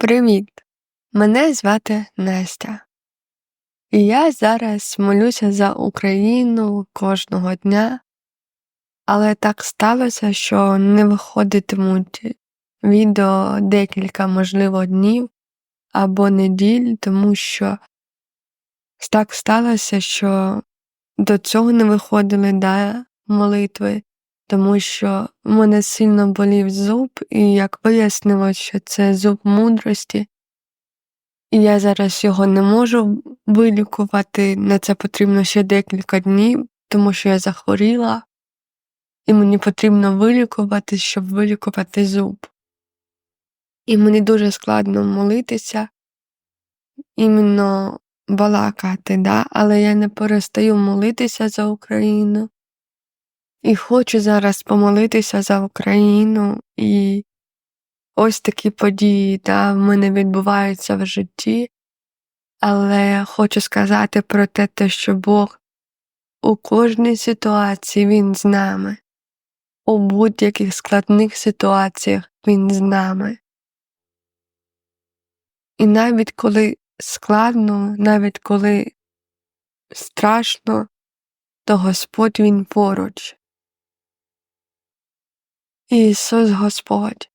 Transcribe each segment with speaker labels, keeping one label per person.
Speaker 1: Привіт! Мене звати Настя. І я зараз молюся за Україну кожного дня, але так сталося, що не виходитимуть відео декілька, можливо, днів або неділь, тому що так сталося, що до цього не виходили да, молитви, тому що в мене сильно болів зуб, і як вияснилось, що це зуб мудрості, і я зараз його не можу вилікувати. На це потрібно ще декілька днів, тому що я захворіла, і мені потрібно вилікувати, щоб вилікувати зуб. І мені дуже складно молитися, іменно балакати, да? але я не перестаю молитися за Україну. І хочу зараз помолитися за Україну, і ось такі події да, в мене відбуваються в житті, але хочу сказати про те, що Бог у кожній ситуації Він з нами, у будь-яких складних ситуаціях Він з нами. І навіть коли складно, навіть коли страшно, то Господь Він поруч. Ісус Господь,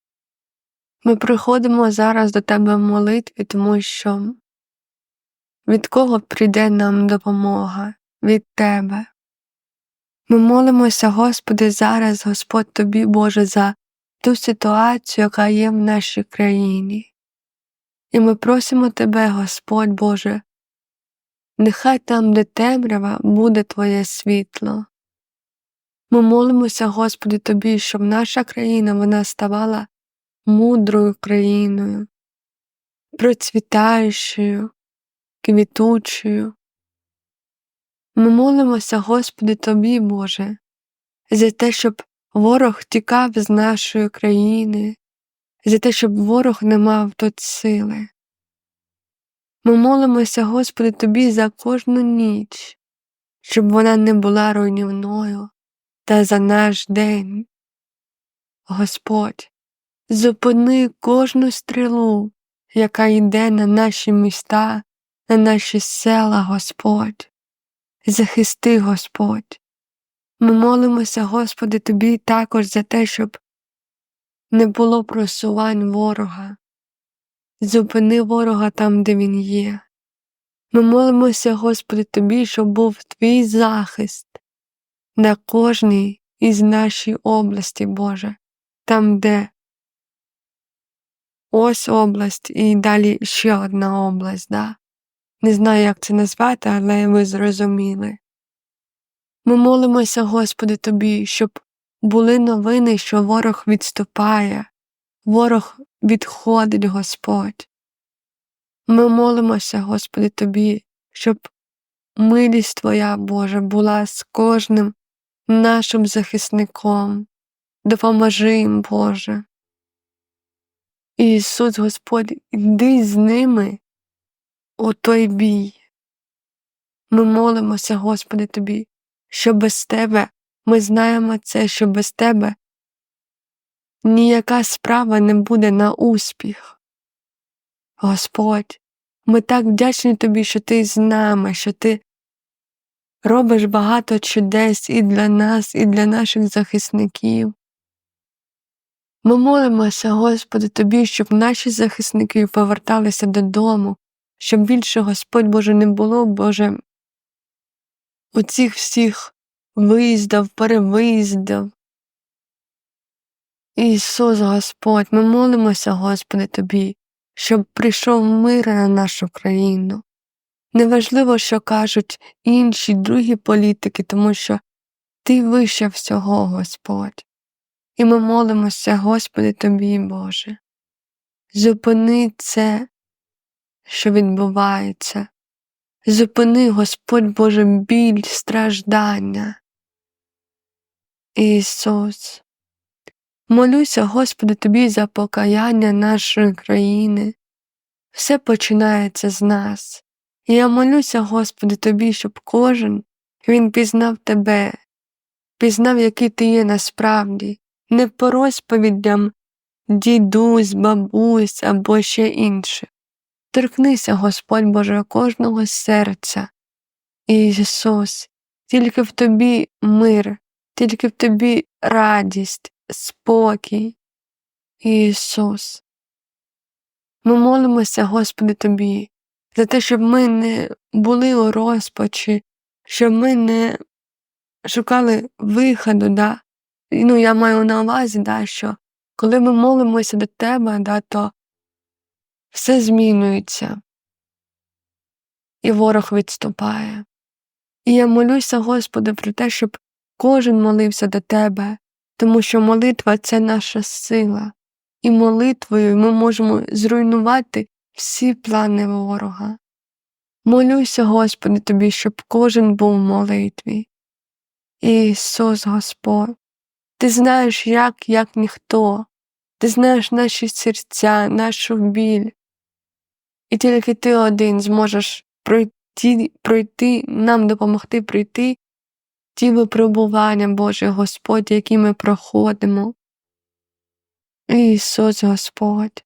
Speaker 1: ми приходимо зараз до Тебе в молитві, тому що від кого прийде нам допомога? Від Тебе. Ми молимося, Господи, зараз, Господь Тобі, Боже, за ту ситуацію, яка є в нашій країні. І ми просимо Тебе, Господь Боже, нехай там, де темрява, буде Твоє світло. Ми молимося, Господи, Тобі, щоб наша країна вона ставала мудрою країною, процвітаючою, квітучою. Ми молимося, Господи, Тобі, Боже, за те, щоб ворог тікав з нашої країни, за те, щоб ворог не мав тут сили. Ми молимося, Господи, Тобі за кожну ніч, щоб вона не була руйнівною, та за наш день. Господь, зупини кожну стрілу, яка йде на наші міста, на наші села, Господь. Захисти, Господь. Ми молимося, Господи, Тобі також за те, щоб не було просувань ворога. Зупини ворога там, де він є. Ми молимося, Господи, Тобі, щоб був Твій захист на кожній із нашій області, Боже, там, де ось область і далі ще одна область, да? не знаю, як це назвати, але ви зрозуміли. Ми молимося, Господи, Тобі, щоб були новини, що ворог відступає, ворог відходить, Господь. Ми молимося, Господи, Тобі, щоб милість Твоя, Боже, була з кожним нашим захисником. Допоможи їм, Боже. Ісус Господь, йди з ними у той бій. Ми молимося, Господи, Тобі, що без Тебе ми знаємо це, що без Тебе ніяка справа не буде на успіх. Господь, ми так вдячні Тобі, що Ти з нами, що Ти робиш багато чудес і для нас, і для наших захисників. Ми молимося, Господи, Тобі, щоб наші захисники поверталися додому, щоб більше Господь Боже не було, Боже, у цих всіх виїздів, перевиїздів. Ісус Господь, ми молимося, Господи, Тобі, щоб прийшов мир на нашу країну. Неважливо, що кажуть інші другі політики, тому що Ти вище всього, Господь. І ми молимося, Господи, Тобі, Боже. Зупини це, що відбувається. Зупини, Господь Боже, біль, страждання. Ісус. Молюся, Господи, Тобі за покаяння нашої країни. Все починається з нас. І я молюся, Господи, Тобі, щоб кожен він пізнав Тебе, пізнав, який ти є насправді, не по розповідям дідусь, бабусь або ще інших. Торкнися, Господь Боже, кожного серця. Ісус, тільки в тобі мир, тільки в тобі радість, спокій. Ісус. Ми молимося, Господи, Тобі, за те, щоб ми не були у розпачі, щоб ми не шукали виходу, да? ну я маю на увазі, да, що коли ми молимося до Тебе, да, то все змінюється, і ворог відступає. І я молюся, Господи, про те, щоб кожен молився до Тебе, тому що молитва це наша сила, і молитвою ми можемо зруйнувати всі плани ворога. Молюся, Господи, Тобі, щоб кожен був в молитві. Ісус Господь, Ти знаєш, як, як ніхто, Ти знаєш наші серця, нашу біль, і тільки Ти один зможеш пройти, пройти, нам допомогти пройти ті випробування, Боже Господь, які ми проходимо. Ісус Господь.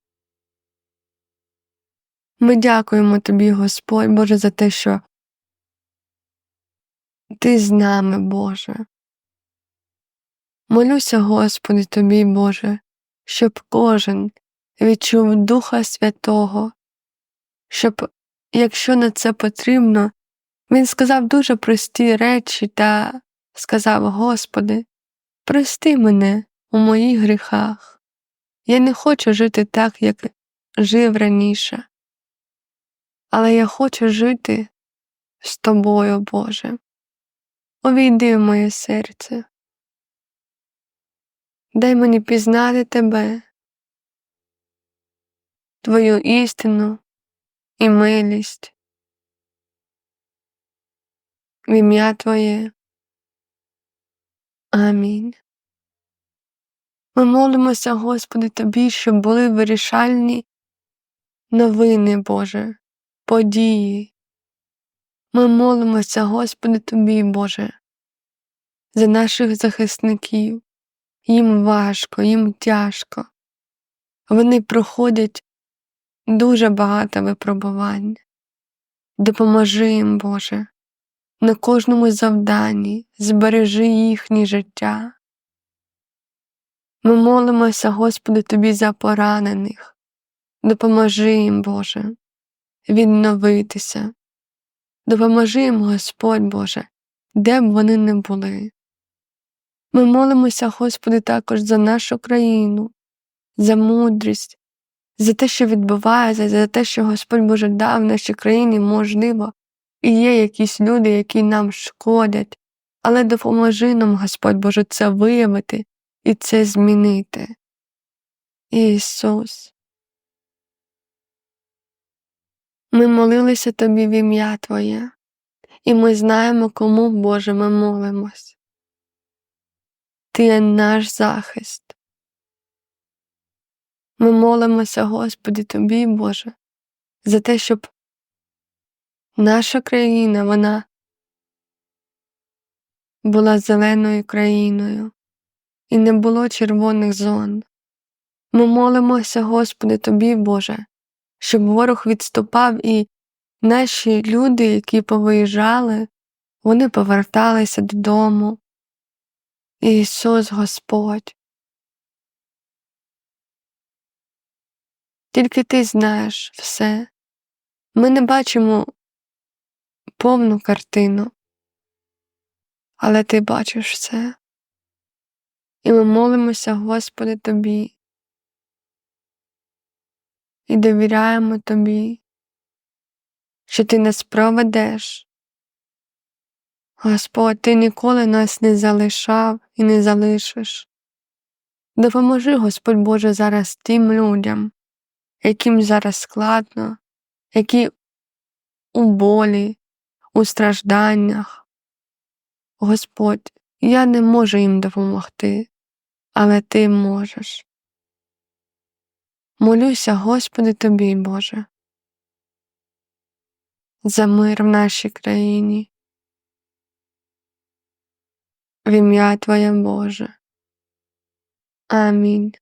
Speaker 1: Ми дякуємо Тобі, Господь, Боже, за те, що Ти з нами, Боже. Молюся, Господи, Тобі, Боже, щоб кожен відчув Духа Святого, щоб, якщо на це потрібно, він сказав дуже прості речі та сказав: Господи, прости мене у моїх гріхах. Я не хочу жити так, як жив раніше, але я хочу жити з тобою, Боже. Увійди в моє серце. Дай мені пізнати тебе, Твою істину і милість. В ім'я Твоє. Амінь. Ми молимося, Господи, Тобі, щоб були вирішальні новини, Боже, події. Ми молимося, Господи, Тобі, Боже, за наших захисників. Їм важко, їм тяжко. Вони проходять дуже багато випробувань. Допоможи їм, Боже, на кожному завданні збережи їхнє життя. Ми молимося, Господи, Тобі за поранених, допоможи їм, Боже, відновитися, допоможи їм, Господь Боже, де б вони не були. Ми молимося, Господи, також за нашу країну, за мудрість, за те, що відбувається, за те, що Господь Боже дав нашій країні, можливо, і є якісь люди, які нам шкодять, але допоможи нам, Господь Боже, це виявити і це змінити. Ісус. Ми молилися Тобі в ім'я Твоє, і ми знаємо, кому, Боже, ми молимось. Ти є наш захист. Ми молимося, Господі, Тобі, Боже, за те, щоб наша країна, вона була зеленою країною і не було червоних зон. Ми молимося, Господи, Тобі, Боже, щоб ворог відступав і наші люди, які повиїжджали, вони поверталися додому. Ісус Господь. Тільки ти знаєш все. Ми не бачимо повну картину, але ти бачиш все. І ми молимося, Господи, Тобі, і довіряємо Тобі, що Ти нас проведеш. Господь, Ти ніколи нас не залишав і не залишиш. Допоможи, Господь Боже, зараз тим людям, яким зараз складно, які у болі, у стражданнях. Господь, я не можу їм допомогти, але Ти можеш. Молюся, Господи, Тобі, Боже, за мир в нашій країні. В ім'я Твоє Боже. Амінь.